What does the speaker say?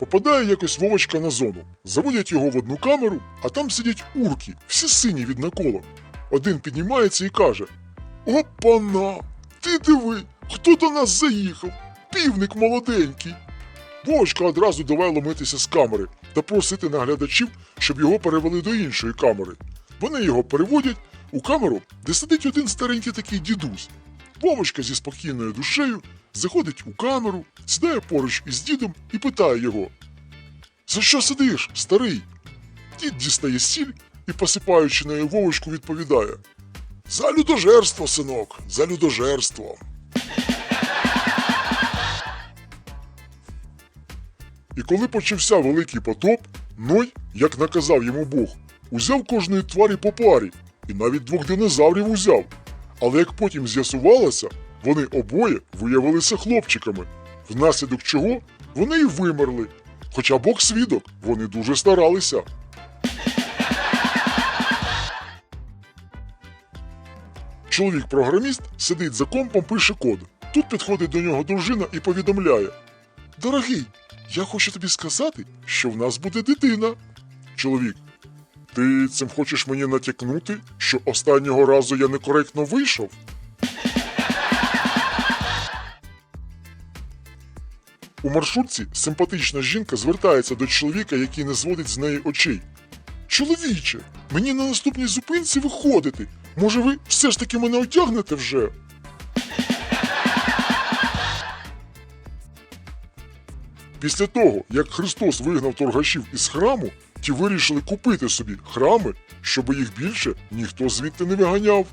Попадає якось Вовочка на зону. Заводять його в одну камеру, а там сидять урки, всі сині від наколок. Один піднімається і каже: Опана! Ти диви, хто до нас заїхав? Півник молоденький. Вовочка одразу давай ломитися з камери та просити наглядачів, щоб його перевели до іншої камери. Вони його переводять у камеру, де сидить один старенький такий дідусь. Вовочка зі спокійною душею заходить у камеру, сідає поруч із дідом і питає його: За що сидиш, старий? Дід дістає сіль і, посипаючи нею Вовочку, відповідає: За людожерство, синок, за людожерство. І коли почався великий потоп, Ной, як наказав йому Бог, узяв кожної тварі по парі, і навіть двох динозаврів узяв. Але як потім з'ясувалося, вони обоє виявилися хлопчиками, внаслідок чого вони й вимерли. Хоча Бог свідок, вони дуже старалися. Чоловік-програміст сидить за компом, пише код. Тут підходить до нього дружина і повідомляє: Дорогий, я хочу тобі сказати, що в нас буде дитина. Чоловік, ти цим хочеш мені натякнути, що останнього разу я некоректно вийшов? У маршрутці симпатична жінка звертається до чоловіка, який не зводить з неї очей. Чоловіче, мені на наступній зупинці виходити. Може, ви все ж таки мене одягнете вже? Після того, як Христос вигнав торгашів із храму, ті вирішили купити собі храми, щоб їх більше ніхто звідти не виганяв.